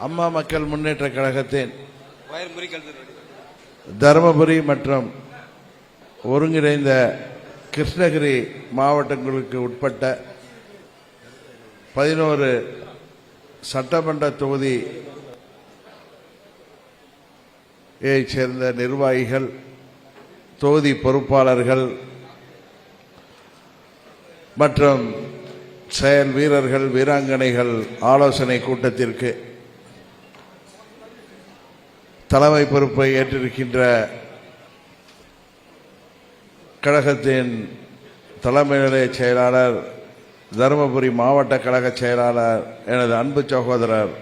அம்மா மக்கள் முன்னேற்ற கழகத்தின் தருமபுரி மற்றும் ஒருங்கிணைந்த கிருஷ்ணகிரி மாவட்டங்களுக்கு உட்பட்ட பதினோரு சட்டமன்ற தொகுதி சேர்ந்த நிர்வாகிகள் தொகுதி பொறுப்பாளர்கள் மற்றும் செயல் வீரர்கள் வீராங்கனைகள் ஆலோசனை கூட்டத்திற்கு தலைமை பொறுப்பை ஏற்றிருக்கின்ற கழகத்தின் தலைமை நிலைய செயலாளர் தருமபுரி மாவட்ட கழக செயலாளர் எனது அன்பு சகோதரர்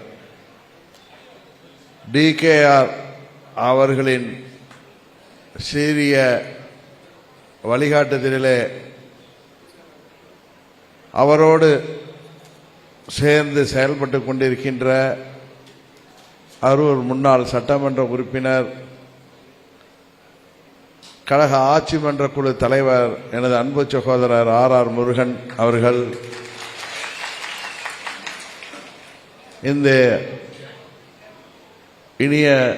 டிகேஆர் அவர்களின் சீரிய வழிகாட்டுதலிலே அவரோடு சேர்ந்து செயல்பட்டு கொண்டிருக்கின்ற அரூர் முன்னாள் சட்டமன்ற உறுப்பினர் கழக ஆட்சி மன்ற குழு தலைவர் எனது அன்பு சகோதரர் ஆர் ஆர் முருகன் அவர்கள். இந்த இனிய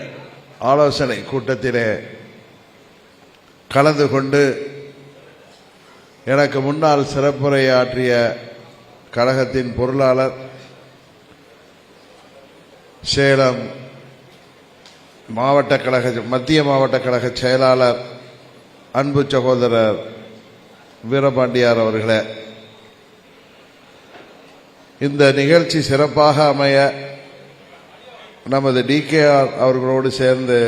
ஆலோசனை கூட்டத்திலே கலந்து கொண்டு எனக்கு முன்னால் சிறப்புரையாற்றிய கழகத்தின் பொருளாளர் சேலம் மாவட்ட கழக மத்திய மாவட்ட கழக செயலாளர் அன்பு சகோதரர் வீரபாண்டியார் அவர்களே இந்த நிகழ்ச்சி சிறப்பாக அமைய நமது டிகேஆர் அவர்களோடு சேர்ந்து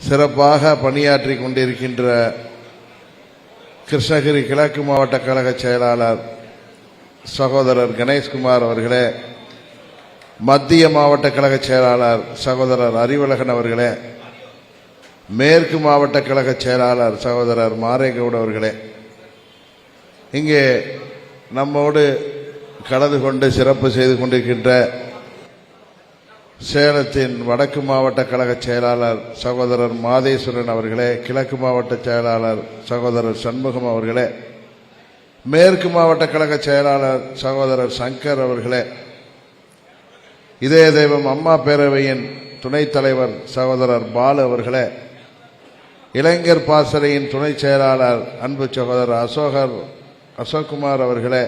சிறப்பாக பணியாற்றி கொண்டிருக்கின்ற கிருஷ்ணகிரி கிழக்கு மாவட்ட கழக செயலாளர் சகோதரர் கணேஷ்குமார் அவர்களே மத்திய மாவட்ட கழக செயலாளர் சகோதரர் அறிவழகன் அவர்களே மேற்கு மாவட்ட கழக செயலாளர் சகோதரர் மாரேகவுட் அவர்களே இங்கே நம்மோடு கலந்து கொண்டு சிறப்பு செய்து கொண்டிருக்கின்ற சேலத்தின் வடக்கு மாவட்ட கழக செயலாளர் சகோதரர் மாதேஸ்வரன் அவர்களே கிழக்கு மாவட்ட செயலாளர் சகோதரர் சண்முகம் அவர்களே மேற்கு மாவட்ட கழக செயலாளர் சகோதரர் சங்கர் அவர்களே இதய தெய்வம் அம்மா பேரவையின் துணைத் தலைவர் சகோதரர் பாலு அவர்களே இளைஞர் பாசறையின் துணை செயலாளர் அன்பு சகோதரர் அசோகர் அசோக்குமார் அவர்களே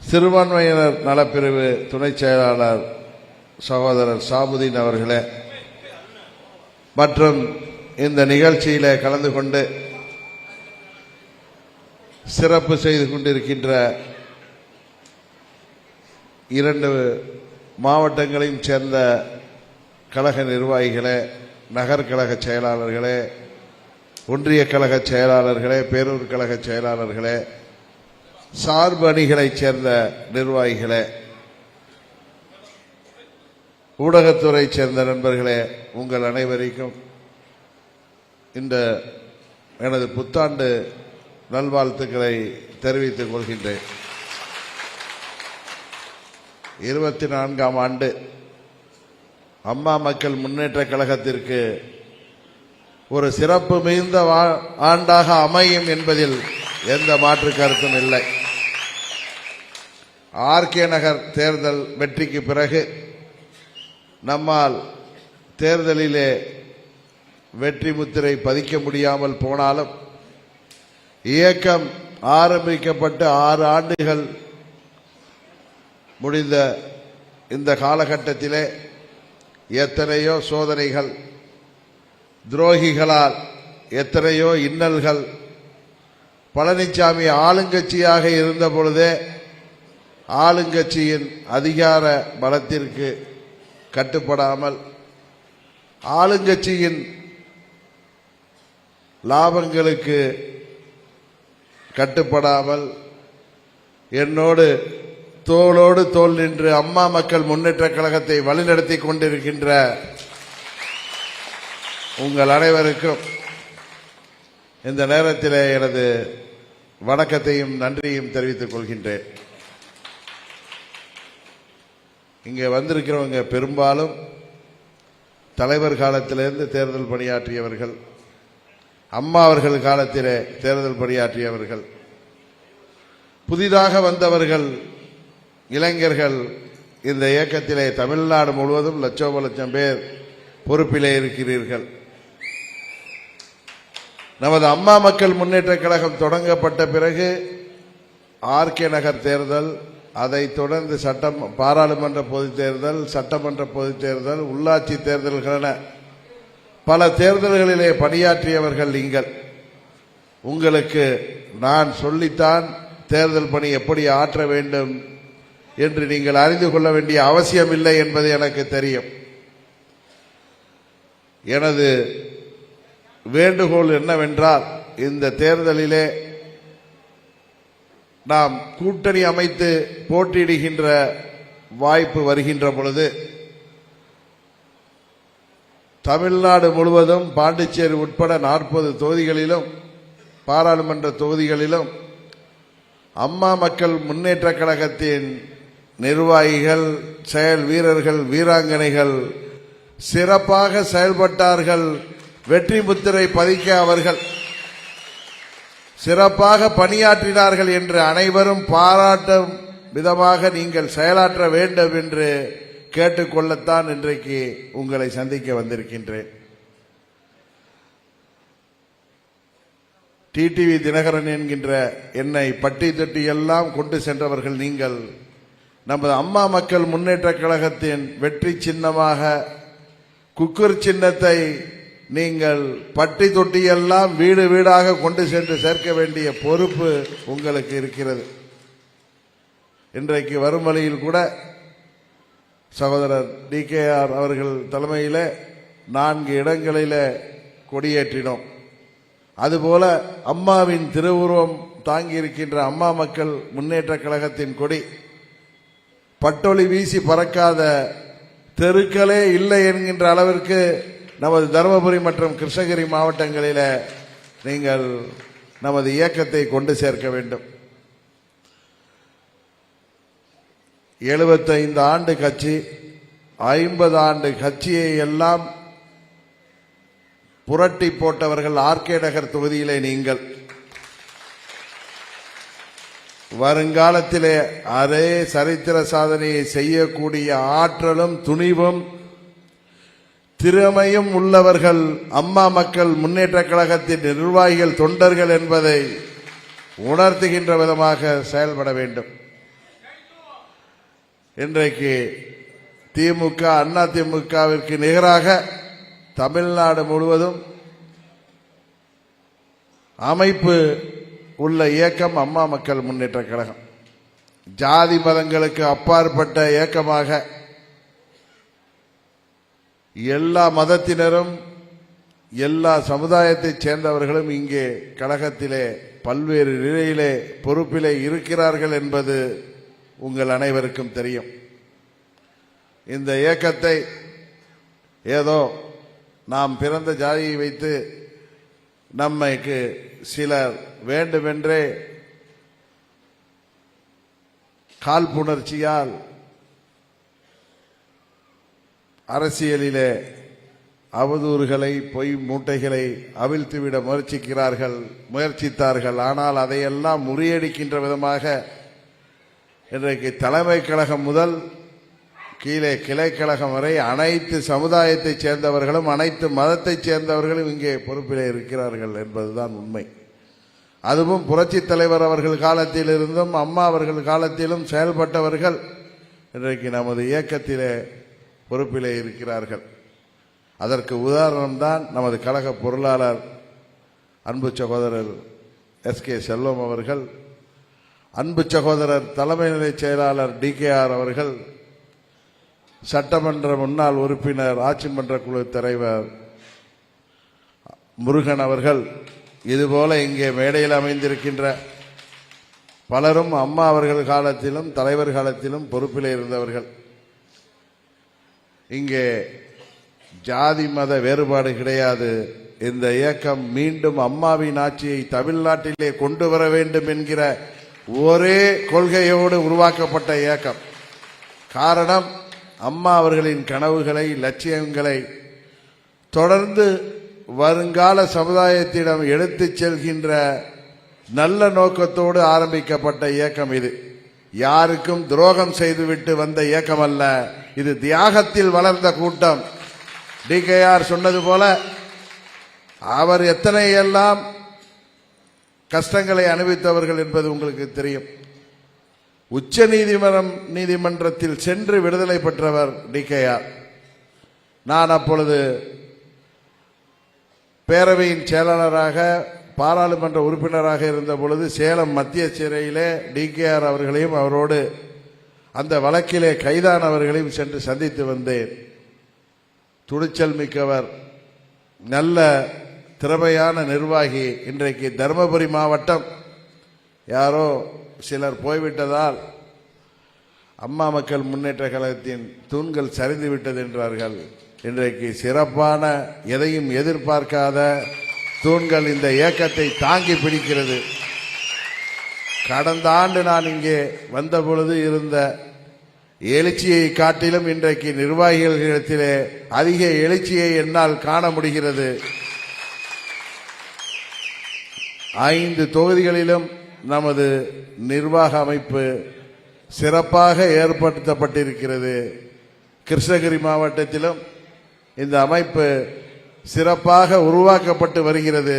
சிறுபான்மையினர் நலப்பிரிவு துணை செயலாளர் சகோதரர் சாபுதீன் அவர்களே மற்றும் இந்த நிகழ்ச்சியில் கலந்து கொண்டு சிறப்பு செய்து கொண்டிருக்கின்ற இரண்டு மாவட்டங்களையும் சேர்ந்த கழக நிர்வாகிகளே நகர்கழக செயலாளர்களே ஒன்றிய கழக செயலாளர்களே பேரூர் கழக செயலாளர்களே சார்பு அணிகளைச் சேர்ந்த நிர்வாகிகளே ஊடகத்துறை சேர்ந்த நண்பர்களே உங்கள் அனைவருக்கும் இந்த எனது புத்தாண்டு நல்வாழ்த்துக்களை தெரிவித்துக் கொள்கின்றேன். இருபத்தி நான்காம் ஆண்டு அம்மா மக்கள் முன்னேற்ற கழகத்திற்கு ஒரு சிறப்பு மிகுந்த வா- ஆண்டாக அமையும் என்பதில் எந்த மாற்று கருத்தும் இல்லை. ஆர்கே நகர் தேர்தல் வெற்றிக்கு பிறகு நம்மால் தேர்தலிலே வெற்றி முத்திரை பதிக்க முடியாமல் போனாலும் இயக்கம் ஆரம்பிக்கப்பட்டு ஆறு ஆண்டுகள் முடிந்த இந்த காலகட்டத்திலே எத்தனையோ சோதனைகள் துரோகிகளால் எத்தனையோ இன்னல்கள் பழனிசாமி ஆளுங்கட்சியாக இருந்த பொழுதே ஆளுங்கட்சியின் அதிகார பலத்திற்கு கட்டுப்படாமல் ஆளுங்கட்சியின் லாபங்களுக்கு கட்டுப்படாமல் என்னோடு தோளோடு தோள் நின்று அம்மா மக்கள் முன்னேற்ற கழகத்தை வழிநடத்தி கொண்டிருக்கின்ற உங்கள் அனைவருக்கும் இந்த நேரத்தில் எனது வணக்கத்தையும் நன்றியும் தெரிவித்துக் கொள்கின்றேன். இங்கே வந்திருக்கிறவங்க பெரும்பாலும் தலைவர் காலத்திலிருந்து தேர்தல் பணியாற்றியவர்கள் அம்மா அவர்கள் காலத்திலே தேர்தல் பணியாற்றியவர்கள் புதிதாக வந்தவர்கள் இளைஞர்கள் இந்த இயக்கத்திலே தமிழ்நாடு முழுவதும் லட்சோப லட்சம் பேர் பொறுப்பிலே இருக்கிறீர்கள். நமது அம்மா மக்கள் முன்னேற்ற கழகம் தொடங்கப்பட்ட பிறகு ஆர்கே நகர் தேர்தல் அதைத் தொடர்ந்து சட்டம் பாராளுமன்ற பொதுத் தேர்தல் சட்டமன்ற பொதுத் தேர்தல் உள்ளாட்சி தேர்தல்கள் என பல தேர்தல்களிலே பணியாற்றியவர்கள் நீங்கள். உங்களுக்கு நான் சொல்லித்தான் தேர்தல் பணி எப்படி ஆற்ற வேண்டும் என்று நீங்கள் அறிந்து கொள்ள வேண்டிய அவசியம் இல்லை என்பது எனக்கு தெரியும். எனது வேண்டுகோள் என்னவென்றால் இந்த தேர்தலிலே நாம் கூட்டணி அமைத்து போட்டியிடுகின்ற வாய்ப்பு வருகின்ற பொழுது தமிழ்நாடு முழுவதும் பாண்டிச்சேரி உட்பட நாற்பது தொகுதிகளிலும் பாராளுமன்ற தொகுதிகளிலும் அம்மா மக்கள் முன்னேற்ற கழகத்தின் நிர்வாகிகள் செயல் வீரர்கள் வீராங்கனைகள் சிறப்பாக செயல்பட்டார்கள். வெற்றி முத்திரை பதிக்க அவர்கள் சிறப்பாக பணியாற்றினார்கள் என்று அனைவரும் பாராட்டும் விதமாக நீங்கள் செயலாற்ற வேண்டும் என்று கேட்டுக்கொள்ளத்தான் இன்றைக்கு உங்களை சந்திக்க வந்திருக்கின்றேன். டிடிவி தினகரன் என்கின்ற என்னை பட்டி தொட்டி எல்லாம் கொண்டு சென்றவர்கள் நீங்கள் நமது அம்மா மக்கள் முன்னேற்ற கழகத்தின் வெற்றி சின்னமாக குக்கர் சின்னத்தை நீங்கள் பட்டி தொட்டியெல்லாம் வீடு வீடாக கொண்டு சென்று சேர்க்க வேண்டிய பொறுப்பு உங்களுக்கு இருக்கிறது. இன்றைக்கு வரும் வழியில் கூட சகோதரர் டிகேஆர் அவர்கள் தலைமையில் நான்கு இடங்களில் கொடியேற்றினோம். அதுபோல அம்மாவின் திருவுருவம் தாங்கி இருக்கின்ற அம்மா மக்கள் முன்னேற்ற கழகத்தின் கொடி பட்டொளி வீசி பறக்காத தெருக்களே இல்லை என்கின்ற அளவிற்கு நமது தருமபுரி மற்றும் கிருஷ்ணகிரி மாவட்டங்களில் நீங்கள் நமது இயக்கத்தை கொண்டு சேர்க்க வேண்டும். எழுபத்தைந்து ஆண்டு கட்சி ஐம்பது ஆண்டு கட்சியை எல்லாம் புரட்டி போட்டவர்கள் ஆர்கே நகர் தொகுதியிலே நீங்கள். வருங்காலத்திலே அதே சரித்திர சாதனையை செய்யக்கூடிய ஆற்றலும் துணிவும் திறமையும் உள்ளவர்கள் அம்மா மக்கள் முன்னேற்ற கழகத்தின் நிர்வாகிகள் தொண்டர்கள் என்பதை உணர்த்துகின்ற விதமாக செயல்பட வேண்டும். இன்றைக்கு திமுக அண்ணா திமுகவிற்கு நிகராக தமிழ்நாடு முழுவதும் அமைப்பு உள்ள இயக்கம் அம்மா மக்கள் முன்னேற்ற கழகம். ஜாதி மதங்களுக்கு அப்பாற்பட்ட இயக்கமாக எல்லா மதத்தினரும் எல்லா சமுதாயத்தைச் சேர்ந்தவர்களும் இங்கே கழகத்திலே பல்வேறு நிலையிலே பொறுப்பிலே இருக்கிறார்கள் என்பது உங்கள் அனைவருக்கும் தெரியும். இந்த இயக்கத்தை ஏதோ நாம் பிறந்த ஜாதியை வைத்து நம்மைக்கு சிலர் வேண்டுமென்றே காழ்ப்புணர்ச்சியால் அரசியலிலே அவதூறுகளை பொய் மூட்டைகளை அவிழ்த்துவிட முயற்சிக்கிறார்கள் முயற்சித்தார்கள். ஆனால் அதையெல்லாம் முறியடிக்கின்ற விதமாக இன்றைக்கு தலைமை கழகம் முதல் கீழே கிளைக்கழகம் வரை அனைத்து சமுதாயத்தைச் சேர்ந்தவர்களும் அனைத்து மதத்தைச் சேர்ந்தவர்களும் இங்கே பொறுப்பிலே இருக்கிறார்கள் என்பதுதான் உண்மை. அதுவும் புரட்சித் தலைவர் அவர்கள் காலத்திலிருந்தும் அம்மா அவர்கள் காலத்திலும் செயல்பட்டவர்கள் இன்றைக்கு நமது இயக்கத்திலே பொறுப்பிலே இருக்கிறார்கள். அதற்கு உதாரணம்தான் நமது கழக பொருளாளர் அன்பு சகோதரர் எஸ் கே செல்வம் அவர்கள் அன்பு சகோதரர் தலைமை நிலை செயலாளர் டி அவர்கள் சட்டமன்ற முன்னாள் உறுப்பினர் ஆட்சிமன்ற குழு தலைவர் முருகன் அவர்கள் இதுபோல இங்கே மேடையில் அமைந்திருக்கின்ற பலரும் அம்மா அவர்கள் காலத்திலும் தலைவர் காலத்திலும் பொறுப்பில் இருந்தவர்கள். இங்கே ஜாதி மத வேறுபாடு கிடையாது. இந்த இயக்கம் மீண்டும் அம்மாவின் ஆட்சியை தமிழ்நாட்டிலே கொண்டு வர வேண்டும் என்கிற ஒரே கொள்கையோடு உருவாக்கப்பட்ட இயக்கம். காரணம் அம்மா அவர்களின் கனவுகளை லட்சியங்களை தொடர்ந்து வருங்கால சமுதாயத்திடம் எடுத்துச் செல்கின்ற நல்ல நோக்கத்தோடு ஆரம்பிக்கப்பட்ட இயக்கம் இது. யாருக்கும் துரோகம் செய்துவிட்டு வந்த இயக்கம் அல்ல இது தியாகத்தில் வளர்ந்த கூட்டம். டி கேஆர் சொன்னது போல அவர் எத்தனை எல்லாம் கஷ்டங்களை அனுபவித்தவர்கள் என்பது உங்களுக்கு தெரியும். உச்ச நீதிமன்றம் நீதிமன்றத்தில் சென்று விடுதலை பெற்றவர் டிகேஆர் நான் அப்பொழுது பேரவையின் செயலாளராக பாராளுமன்ற உறுப்பினராக இருந்த பொழுது சேலம் மத்திய சிறையிலே டிகேஆர் அவர்களையும் அவரோடு அந்த வழக்கிலே கைதானவர்களையும் சென்று சந்தித்து வந்தேன். துணிச்சல் மிக்கவர் நல்ல திறமையான நிர்வாகி இன்றைக்கு தருமபுரி மாவட்டம். யாரோ சிலர் போய்விட்டதால் அம்மா மக்கள் முன்னேற்ற கழகத்தின் தூண்கள் சரிந்து விட்டது என்றார்கள். இன்றைக்கு சிறப்பான எதையும் எதிர்பார்க்காத தூண்கள் இந்த இயக்கத்தை தாங்கி பிடிக்கிறது. கடந்த ஆண்டு நான் இங்கே வந்த பொழுது இருந்த எழுச்சியை காட்டிலும் இன்றைக்கு நிர்வாகிகளிடத்திலே அதிக எழுச்சியை என்னால் காண முடிகிறது. ஐந்து தொகுதிகளிலும் நமது நிர்வாக அமைப்பு சிறப்பாக ஏற்படுத்தப்பட்டிருக்கிறது. கிருஷ்ணகிரி மாவட்டத்திலும் இந்த அமைப்பு சிறப்பாக உருவாக்கப்பட்டு வருகிறது.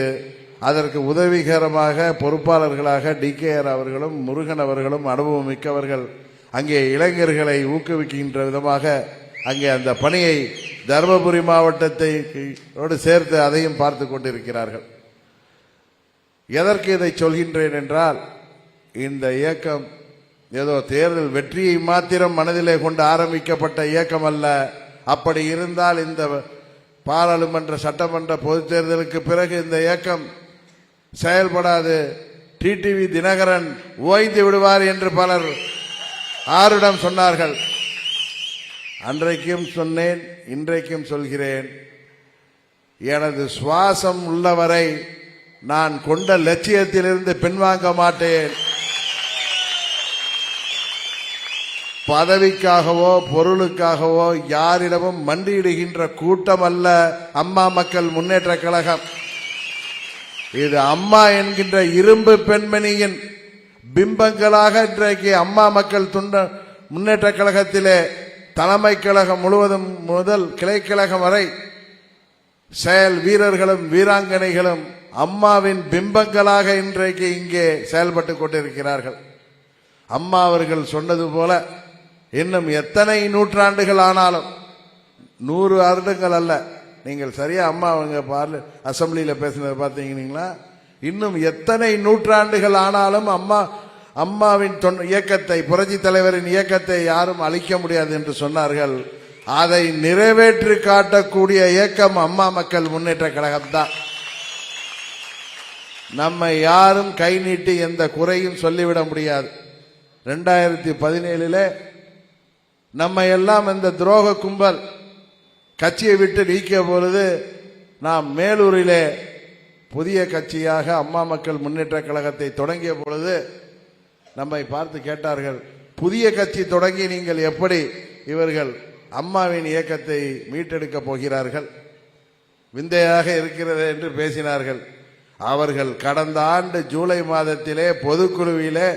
அதற்கு உதவிகரமாக பொறுப்பாளர்களாக டிகேஆர் அவர்களும் முருகன் அவர்களும் அனுபவம் மிக்கவர்கள் அங்கே இளைஞர்களை ஊக்குவிக்கின்ற விதமாக அங்கே அந்த பணியை தருமபுரி மாவட்டத்தை சேர்த்து அதையும் பார்த்து கொண்டிருக்கிறார்கள். எதற்கு இதை சொல்கின்றேன் என்றால் இந்த இயக்கம் ஏதோ தேர்தல் வெற்றியை மாத்திரம் மனதிலே கொண்டு ஆரம்பிக்கப்பட்ட இயக்கம் அல்ல. அப்படி இருந்தால் இந்த பாராளுமன்ற சட்டமன்ற பொதுத் தேர்தலுக்கு பிறகு இந்த இயக்கம் செயல்படாது. டிடிவி தினகரன் ஓய்ந்து விடுவார் என்று பலர் ஆரிடம் சொன்னார்கள். அன்றைக்கும் சொன்னேன் இன்றைக்கும் சொல்கிறேன். எனது சுவாசம் உள்ளவரை நான் கொண்ட லட்சியத்திலிருந்து பின்வாங்க மாட்டேன். பதவிக்காகவோ பொருளுக்காகவோ யாரிடமும் மண்டியிடுகின்ற கூட்டம் அல்ல அம்மா மக்கள் முன்னேற்ற கழகம். இது அம்மா என்கின்ற இரும்பு பெண்மணியின் பிம்பங்களாக இன்றைக்கு அம்மா மக்கள் துண்ட முன்னேற்ற கழகத்திலே தலைமை கழகம் முழுவதும் முதல் கிளைக்கழகம் வரை செயல் வீரர்களும் வீராங்கனைகளும் அம்மாவின் பிம்பங்களாக இன்றைக்கு இங்கே செயல்பட்டு கொண்டிருக்கிறார்கள். அம்மா அவர்கள் சொன்னது போல இன்னும் எத்தனை நூற்றாண்டுகள் ஆனாலும் நூறு வருடங்கள் அல்ல. நீங்கள் சரியா அம்மா அவங்க பார்ல அசம்பிளியில் பேசினதை பார்த்தீங்களா இன்னும் எத்தனை நூற்றாண்டுகள் ஆனாலும் அம்மா அம்மாவின் தொன்- இயக்கத்தை புரட்சி தலைவரின் இயக்கத்தை யாரும் அழிக்க முடியாது என்று சொன்னார்கள். அதை நிறைவேற்றி காட்டக்கூடிய இயக்கம் அம்மா மக்கள் முன்னேற்ற கழகம் தான் நம்ம யாரும் கை நீட்டி எந்த குறையும் சொல்லிவிட முடியாது. ரெண்டாயிரத்தி பதினேழுல நம்ம எல்லாம் இந்த துரோக கும்பல் கட்சியை விட்டு நீக்கிய பொழுது நாம் மேலூரிலே புதிய கட்சியாக அம்மா மக்கள் முன்னேற்ற கழகத்தை தொடங்கிய பொழுது நம்மை பார்த்து கேட்டார்கள் புதிய கட்சி தொடங்கி நீங்கள் எப்படி இவர்கள் அம்மாவின் இயக்கத்தை மீட்டெடுக்கப் போகிறார்கள்? விந்தையாக இருக்கிறது என்று பேசினார்கள். அவர்கள் கடந்த ஆண்டு ஜூலை மாதத்திலே பொதுக்குழுவிலே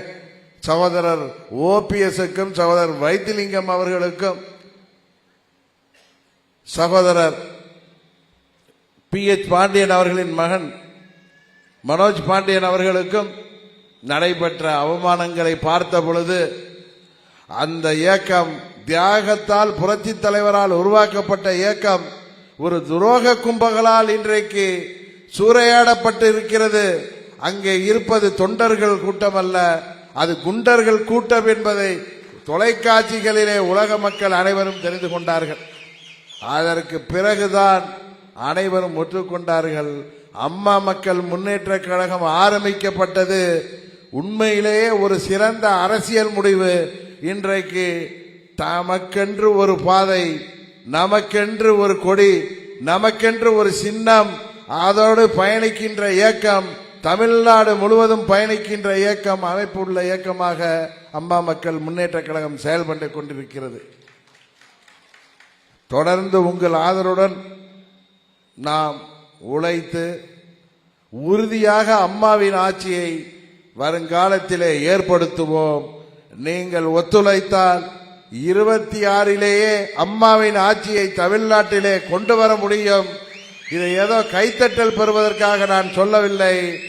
சகோதரர் ஓபிஎஸ்க்கும் சகோதரர் வைத்திலிங்கம் அவர்களுக்கும் சகோதரர் பி எச் பாண்டியன் அவர்களின் மகன் மனோஜ் பாண்டியன் அவர்களுக்கும் நடைபெற்ற அவமானங்களை பார்த்த பொழுது அந்த இயக்கம் தியாகத்தால் புரட்சி தலைவரால் உருவாக்கப்பட்ட இயக்கம் ஒரு துரோக கும்பகளால் இன்றைக்கு சூறையாடப்பட்டு இருக்கிறது. அங்கே இருப்பது தொண்டர்கள் கூட்டம் அல்ல அது குண்டர்கள் கூட்டம் என்பதை தொலைக்காட்சிகளிலே உலக மக்கள் அனைவரும் தெரிந்து கொண்டார்கள். அதற்கு பிறகுதான் அனைவரும் ஒற்றுக்கொண்டார்கள். அம்மா மக்கள் முன்னேற்ற கழகம் ஆரம்பிக்கப்பட்டது. உண்மையிலேயே ஒரு சிறந்த அரசியல் முடிவு. இன்றைக்கு தமக்கென்று ஒரு பாதை நமக்கென்று ஒரு கொடி நமக்கென்று ஒரு சின்னம் அதோடு பயணிக்கின்ற இயக்கம் தமிழ்நாடு முழுவதும் பயணிக்கின்ற இயக்கம் அமைப்புள்ள இயக்கமாக அம்மா மக்கள் முன்னேற்ற கழகம் செயல்பட்டு கொண்டிருக்கிறது. தொடர்ந்து உங்கள் ஆதரவுடன் நாம் உழைத்து உறுதியாக அம்மாவின் ஆட்சியை வருங்காலத்திலே ஏற்படுத்துவோம். நீங்கள் ஒத்துழைத்தால் இருபத்தி ஆறிலேயே அம்மாவின் ஆட்சியை தமிழ்நாட்டிலே கொண்டு வர முடியும். இதை ஏதோ கைத்தட்டல் பெறுவதற்காக நான் சொல்லவில்லை.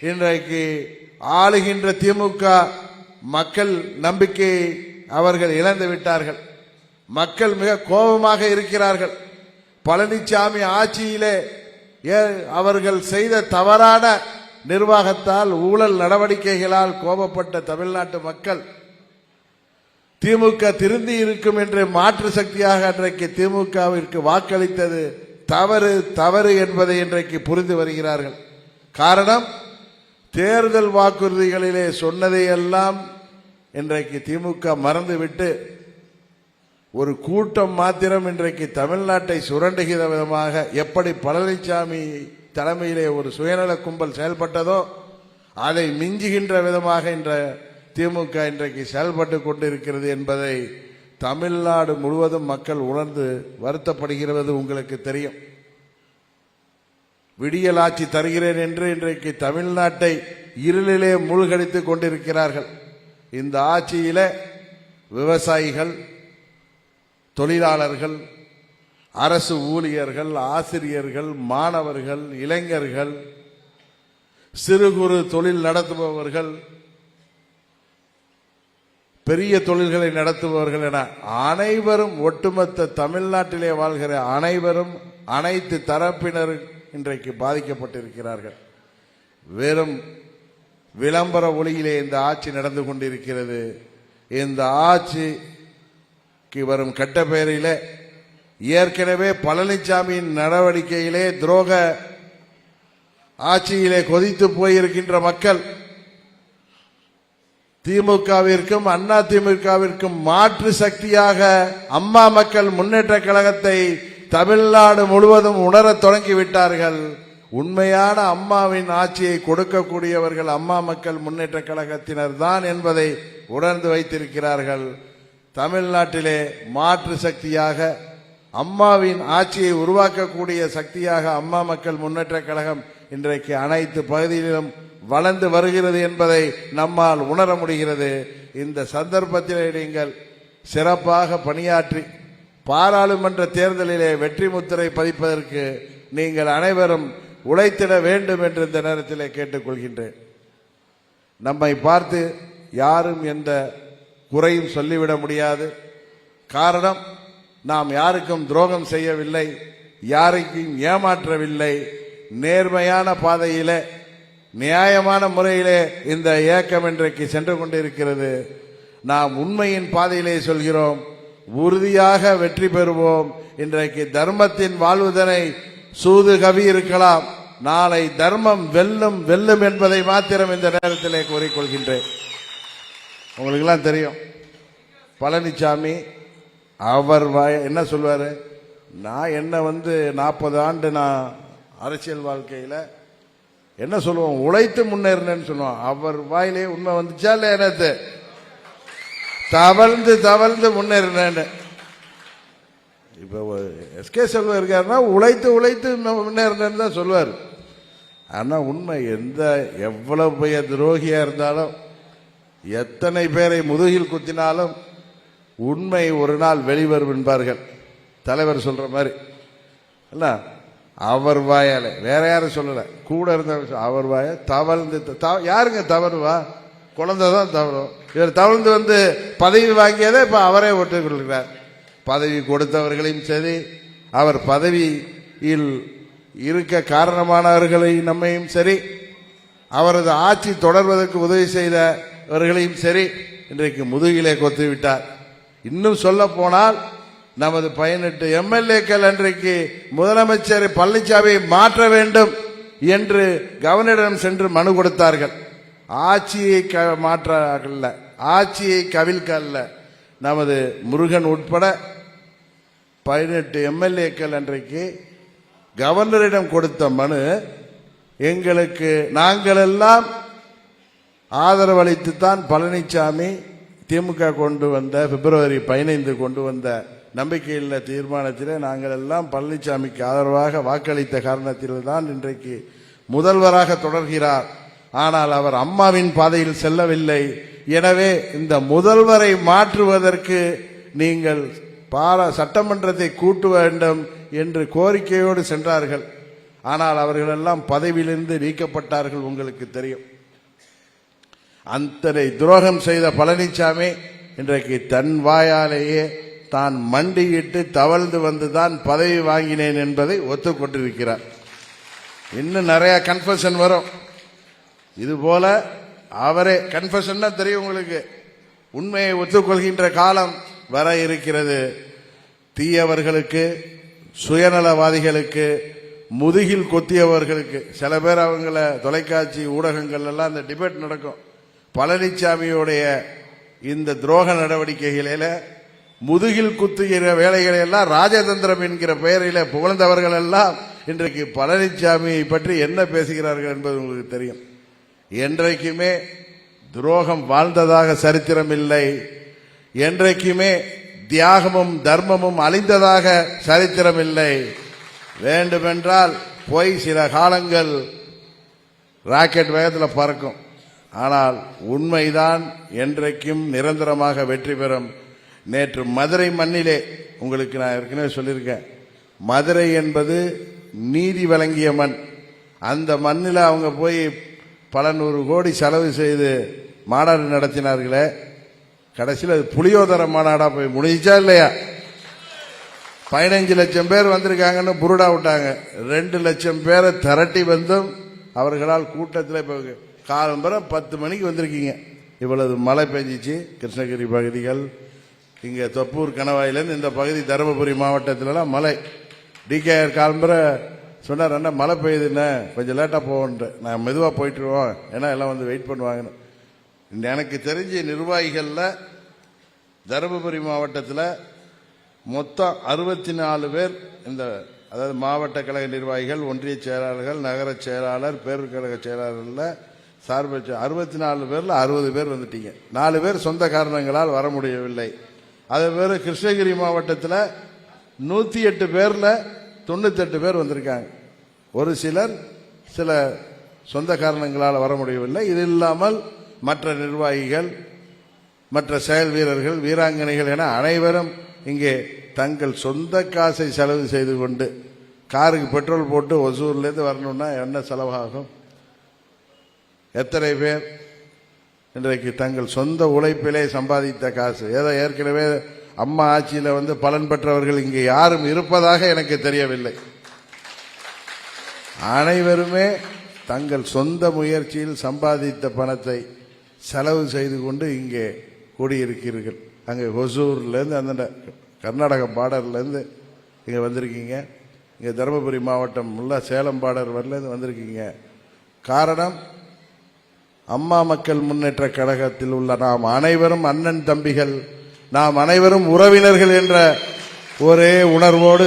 இன்றைக்கு ஆளுகின்ற திமுக மக்கள் நம்பிக்கையை அவர்கள் இழந்து விட்டார்கள். மக்கள் மிக கோபமாக இருக்கிறார்கள். பழனிசாமி ஆட்சியிலே ஏ- அவர்கள் செய்த தவறான நிர்வாகத்தால் ஊழல் நடவடிக்கைகளால் கோபப்பட்ட தமிழ்நாட்டு மக்கள் திமுக திருந்தி இருக்கும் என்று மாற்று சக்தியாக அன்றைக்கு திமுகவிற்கு வாக்களித்தது தவறு தவறு என்பதை இன்றைக்கு புரிந்து வருகிறார்கள். காரணம் தேர்தல் வாக்குறுதிகளிலே சொன்னதையெல்லாம் இன்றைக்கு திமுக மறந்துவிட்டு ஒரு கூட்டம் மாத்திரம் இன்றைக்கு தமிழ்நாட்டை சுரண்டுகிற விதமாக எப்படி பழனிசாமி தலைமையிலே ஒரு சுயநல கும்பல் செயல்பட்டதோ அதை மிஞ்சுகின்ற விதமாக இன்ற திமுக இன்றைக்கு செயல்பட்டு கொண்டிருக்கிறது என்பதை தமிழ்நாடு முழுவதும் மக்கள் உணர்ந்து வருத்தப்படுகிறது உங்களுக்கு தெரியும். விடியல் ஆட்சி தருகிறேன் என்று இன்றைக்கு தமிழ்நாட்டை இருளிலே மூழ்கடித்துக் கொண்டிருக்கிறார்கள். இந்த ஆட்சியில விவசாயிகள் தொழிலாளர்கள் அரசு ஊழியர்கள் ஆசிரியர்கள் மாணவர்கள் இளைஞர்கள் சிறு குறு தொழில் நடத்துபவர்கள் பெரிய தொழில்களை நடத்துபவர்கள் என அனைவரும் ஒட்டுமொத்த தமிழ்நாட்டிலே வாழ்கிற அனைவரும் அனைத்து தரப்பினர் இன்றைக்கு பாதிக்கப்பட்டிருக்கிறார்கள். வெறும் விளம்பர ஒளியிலே இந்த ஆட்சி நடந்து கொண்டிருக்கிறது. இந்த ஆட்சிக்கு வரும் கெட்ட பெயரிலே ஏற்கனவே பழனிசாமியின் நடவடிக்கையிலே துரோக ஆட்சியிலே கொதித்து போயிருக்கின்ற மக்கள் திமுகவிற்கும் அண்ணா திமுகவிற்கும் மாற்று சக்தியாக அம்மா மக்கள் முன்னேற்ற கழகத்தை தமிழ்நாடு முழுவதும் உணரத் தொடங்கிவிட்டார்கள். உண்மையான அம்மாவின் ஆட்சியை கொடுக்கக்கூடியவர்கள் அம்மா மக்கள் முன்னேற்ற கழகத்தினர் தான் என்பதை உணர்ந்து வைத்திருக்கிறார்கள். தமிழ்நாட்டிலே மாற்று சக்தியாக அம்மாவின் ஆட்சியை உருவாக்கக்கூடிய சக்தியாக அம்மா மக்கள் முன்னேற்ற கழகம் இன்றைக்கு அனைத்து பகுதிகளிலும் வளர்ந்து வருகிறது என்பதை நம்மால் உணர முடிகிறது. இந்த சந்தர்ப்பத்திலே நீங்கள் சிறப்பாக பணியாற்றி பாராளுமன்ற தேர்தலிலே வெற்றி முத்திரை பதிப்பதற்கு நீங்கள் அனைவரும் உழைத்திட வேண்டும் என்று இந்த நேரத்திலே கேட்டுக்கொள்கின்றேன். நம்மை பார்த்து யாரும் எந்த குறையும் சொல்லிவிட முடியாது. காரணம் நாம் யாருக்கும் துரோகம் செய்யவில்லை யாருக்கும் ஏமாற்றவில்லை. நேர்மையான பாதையிலே நியாயமான முறையிலே இந்த இயக்கம் இன்றைக்கு சென்று கொண்டிருக்கிறது. நாம் உண்மையின் பாதையிலே சொல்கிறோம் உறுதியாக வெற்றி பெறுவோம். இன்றைக்கு தர்மத்தின் வாழ்வுதனை சூது கவி இருக்கலாம் நாளை தர்மம் வெல்லும் வெல்லும் என்பதை மாத்திரம் இந்த நேரத்திலே கூறிக்கொள்கின்றேன். உங்களுக்கெல்லாம் தெரியும் பழனிசாமி அவர் என்ன சொல்வாரு? நான் என்ன வந்து நாற்பது ஆண்டு நான் அரசியல் வாழ்க்கையில் என்ன சொல்லுவோம்? உழைத்து முன்னேறினேன்னு சொல்லுவோம். அவர் வாயிலே உண்மை வந்துச்சா இல்லை என்னது தவழ்ந்து தவழ்ந்து முன்னேறினேன்னு. இப்போ எஸ்கே செல்வம் இருக்காருன்னா உழைத்து உழைத்து முன்னேறினேன்னு தான் சொல்லுவார். ஆனால் உண்மை எந்த எவ்வளவு பெரிய துரோகியாக இருந்தாலும் எத்தனை பேரை முதுகில் குத்தினாலும் உண்மை ஒரு நாள் வெளிவரும் என்பார்கள். தலைவர் சொல்கிற மாதிரி. இல்லை அவர் வாயால. வேற யாரும் சொல்லல. கூட இருந்த அவர் வாய தவழ்ந்து த- யாருங்க தவறுவா? குழந்தை தான் தவறும். இவர் தவழ்ந்து வந்து பதவி வாங்கியதை இப்ப அவரே ஒட்டுக் கொள்கிறார் பதவி கொடுத்தவர்களையும் சரி அவர் பதவியில் இருக்க காரணமானவர்களை நம்மையும் சரி அவரது ஆட்சி தொடர்வதற்கு உதவி செய்தவர்களையும் சரி இன்றைக்கு முதுகிலே கொத்து விட்டார் இன்னும் சொல்ல போனால் நமது பதினெட்டு எம்எல்ஏக்கள் அன்றைக்கு முதலமைச்சர் பழனிசாமியை மாற்ற வேண்டும் என்று கவர்னரிடம் சென்று மனு கொடுத்தார்கள். ஆட்சியை க மாற்ற அல்ல ஆட்சியை கவிழ்க்க அல்ல நமது முருகன் உட்பட பதினெட்டு எம்எல்ஏக்கள் அன்றைக்கு கவர்னரிடம் கொடுத்த மனு எங்களுக்கு நாங்கள் எல்லாம் ஆதரவளித்துத்தான் பழனிசாமி திமுக கொண்டு வந்த பிப்ரவரி பதினைந்து கொண்டு வந்த நம்பிக்கையில் தீர்மானத்திலே நாங்கள் எல்லாம் பழனிசாமிக்கு ஆதரவாக வாக்களித்த காரணத்தில் தான் இன்றைக்கு முதல்வராக தொடர்கிறார். ஆனால் அவர் அம்மாவின் பாதையில் செல்லவில்லை. எனவே இந்த முதல்வரை மாற்றுவதற்கு நீங்கள் பாரா சட்டமன்றத்தை கூட்ட வேண்டும் என்று கோரிக்கையோடு சென்றார்கள். ஆனால் அவர்களெல்லாம் பதவியிலிருந்து நீக்கப்பட்டார்கள் உங்களுக்கு தெரியும். அத்தனை துரோகம் செய்த பழனிசாமி இன்றைக்கு தன் வாயாலேயே தான் மண்டியிட்டு தவழ்ந்து வந்துதான் பதவி வாங்கினேன் என்பதை ஒத்துக்கொண்டிருக்கிறார். இன்னும் நிறைய கன்ஃபஷன் வரும். இதுபோல அவரே கன்ஃபஷன்னா தெரியும் உங்களுக்கு. உண்மையை ஒத்துக்கொள்கின்ற காலம் வர இருக்கிறது. தீயவர்களுக்கு சுயநலவாதிகளுக்கு முதுகில் கொத்தியவர்களுக்கு சில பேர் அவங்கள தொலைக்காட்சி ஊடகங்கள் எல்லாம் இந்த டிபேட் நடக்கும். பழனிசாமியுடைய இந்த துரோக நடவடிக்கைகளில முதுகில் குத்துகிற வேலைகளை எல்லாம் ராஜதந்திரம் என்கிற பெயரில புகழ்ந்தவர்கள் எல்லாம் இன்றைக்கு பழனிசாமியை பற்றி என்ன பேசுகிறார்கள் என்பது உங்களுக்கு தெரியும். என்றைக்குமே துரோகம் வாழ்ந்ததாக சரித்திரம் இல்லை. என்றைக்குமே தியாகமும் தர்மமும் அழிந்ததாக சரித்திரம் இல்லை. வேண்டுமென்றால் போய் சில காலங்கள் ராக்கெட் வேகத்தில் பறக்கும். ஆனால் உண்மைதான் என்றைக்கும் நிரந்தரமாக வெற்றி பெறும் நேற்று மதுரை மண்ணிலே உங்களுக்கு நான் ஏற்கனவே சொல்லியிருக்கேன். மதுரை என்பது நீதி வழங்கிய மண். அந்த மண்ணில் அவங்க போய் பல நூறு கோடி செலவு செய்து மாநாடு நடத்தினார்களே. கடைசியில் அது புளியோதர மாநாடாக போய் முடிஞ்சா இல்லையா? பதினஞ்சு லட்சம் பேர் வந்திருக்காங்கன்னு புருடா விட்டாங்க. ரெண்டு லட்சம் பேரை திரட்டி வந்தும் அவர்களால் கூட்டத்தில் இப்போ காலம்பரம் பத்து மணிக்கு வந்திருக்கீங்க. இவ்வளவு மழை பெஞ்சிச்சு. கிருஷ்ணகிரி பகுதிகள் இங்கே தொப்பூர் கணவாயிலேருந்து இந்த பகுதி தருமபுரி மாவட்டத்திலலாம் மழை. டிகேஆர் காலம்புரை சொன்னார் அண்ணா மழை பெய்யுதுண்ணே. கொஞ்சம் லேட்டாக போவோன்ட்டு. நான் மெதுவாக போயிட்டுருவோம். ஏன்னா எல்லாம் வந்து வெயிட் பண்ணுவாங்கன்னு. எனக்கு தெரிஞ்ச நிர்வாகிகளில் தருமபுரி மாவட்டத்தில் மொத்தம் அறுபத்தி நாலு பேர் இந்த அதாவது மாவட்ட கழக நிர்வாகிகள் ஒன்றிய செயலாளர்கள் நகர செயலாளர் பேரூர் செயலாளர்களில் சார்பு அறுபத்தி நாலு பேரில் அறுபது பேர் வந்துட்டீங்க. நாலு பேர் சொந்த காரணங்களால் வர முடியவில்லை. அதே பேர் கிருஷ்ணகிரி மாவட்டத்தில் நூற்றி எட்டு பேரில் தொண்ணூத்தெட்டு பேர் வந்திருக்காங்க. ஒரு சிலர் சில சொந்த காரணங்களால் வர முடியவில்லை. இது இல்லாமல் மற்ற நிர்வாகிகள் மற்ற செயல் வீரர்கள் வீராங்கனைகள் என அனைவரும் இங்கே தங்கள் சொந்த காசை செலவு செய்து கொண்டு காருக்கு பெட்ரோல் போட்டு ஒசூர்லேருந்து வரணும்னா என்ன செலவாகும்? எத்தனை பேர்? இன்றைக்கு தங்கள் சொந்த உழைப்பிலே சம்பாதித்த காசு. ஏதோ ஏற்கனவே அம்மா ஆட்சியில் வந்து பலன் பெற்றவர்கள் இங்கே யாரும் இருப்பதாக எனக்கு தெரியவில்லை. அனைவருமே தங்கள் சொந்த முயற்சியில் சம்பாதித்த பணத்தை செலவு செய்து கொண்டு இங்கே கூடியிருக்கிறீர்கள். அங்கே ஹொசூர்லேருந்து அந்த கர்நாடக பார்டர்லேருந்து இங்கே வந்திருக்கீங்க. இங்கே தருமபுரி மாவட்டம் உள்ள சேலம் பார்டர் வரலேருந்து வந்திருக்கீங்க. காரணம் அம்மா மக்கள் முன்னேற்ற கழகத்தில் உள்ள நாம் அனைவரும் அண்ணன் தம்பிகள் நாம் அனைவரும் உறவினர்கள் என்ற ஒரே உணர்வோடு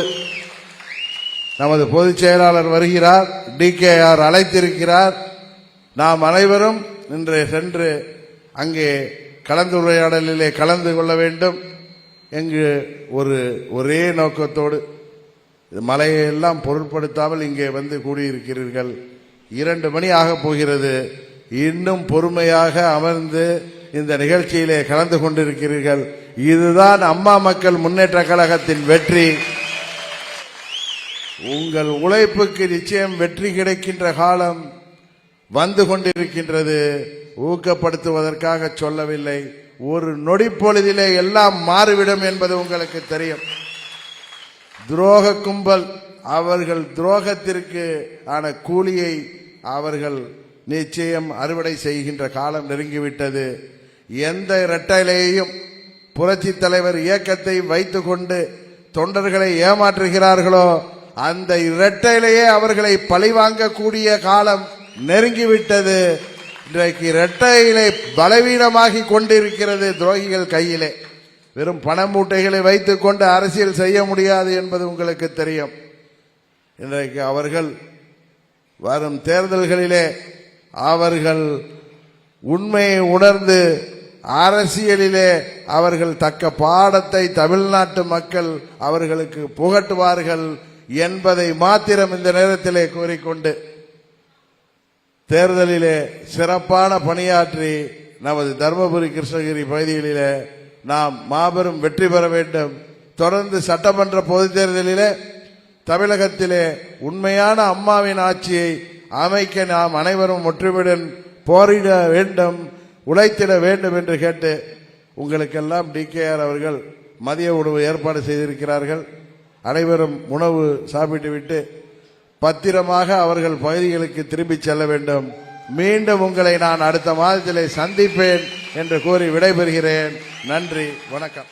நமது பொதுச் செயலாளர் வருகிறார் டிகேஆர் அழைத்திருக்கிறார். நாம் அனைவரும் இன்று சென்று அங்கே கலந்துரையாடலிலே கலந்து கொள்ள வேண்டும். எங்கு ஒரு ஒரே நோக்கத்தோடு மலையெல்லாம் பொருட்படுத்தாமல் இங்கே வந்து கூடியிருக்கிறீர்கள். இரண்டு மணி ஆகப் போகிறது. இன்னும் பொறுமையாக அமர்ந்து இந்த நிகழ்ச்சியிலே கலந்து கொண்டிருக்கிறீர்கள். இதுதான் அம்மா மக்கள் முன்னேற்ற கழகத்தின் வெற்றி. உங்கள் உழைப்புக்கு நிச்சயம் வெற்றி கிடைக்கின்ற காலம் வந்து கொண்டிருக்கின்றது. ஊக்கப்படுத்துவதற்காக சொல்லவில்லை. ஒரு நொடி பொழுதிலே எல்லாம் மாறிவிடும் என்பது உங்களுக்கு தெரியும். துரோக கும்பல் அவர்கள் துரோகத்திற்கு ஆன கூலியை அவர்கள் நிச்சயம் அறுவடை செய்கின்ற காலம் நெருங்கிவிட்டது. எந்த இரட்டையிலேயும் புரட்சி தலைவர் இயக்கத்தை வைத்துக்கொண்டு தொண்டர்களை ஏமாற்றுகிறார்களோ அந்த இரட்டையிலேயே அவர்களை பழிவாங்கக்கூடிய காலம் நெருங்கிவிட்டது. இன்றைக்கு இரட்டையிலே பலவீனமாகி கொண்டிருக்கிறது துரோகிகள் கையிலே. வெறும் பண மூட்டைகளை வைத்துக்கொண்டு அரசியல் செய்ய முடியாது என்பது உங்களுக்கு தெரியும். இன்றைக்கு அவர்கள் வரும் தேர்தல்களிலே அவர்கள் உண்மையை உணர்ந்து அரசியலிலே அவர்கள் தக்க பாடத்தை தமிழ்நாட்டு மக்கள் அவர்களுக்கு புகட்டுவார்கள் என்பதை மாத்திரம் இந்த நேரத்திலே கூறிக்கொண்டு தேர்தலிலே சிறப்பான பணியாற்றி நமது தருமபுரி கிருஷ்ணகிரி பகுதிகளிலே நாம் மாபெரும் வெற்றி பெற வேண்டும். தொடர்ந்து சட்டமன்ற பொதுத் தேர்தலிலே தமிழகத்திலே உண்மையான அம்மாவின் ஆட்சியை அமைக்க நாம் அனைவரும் ஒற்றுமையுடன் போரிட வேண்டும் உழைத்திட வேண்டும் என்று கேட்டு உங்களுக்கெல்லாம் டிகேஆர் அவர்கள் மதிய உணவு ஏற்பாடு செய்திருக்கிறார்கள். அனைவரும் உணவு சாப்பிட்டுவிட்டு பத்திரமாக அவர்கள் பகுதிகளுக்கு திரும்பிச் செல்ல வேண்டும். மீண்டும் உங்களை நான் அடுத்த மாதத்திலே சந்திப்பேன் என்று கூறி விடைபெறுகிறேன். நன்றி வணக்கம்.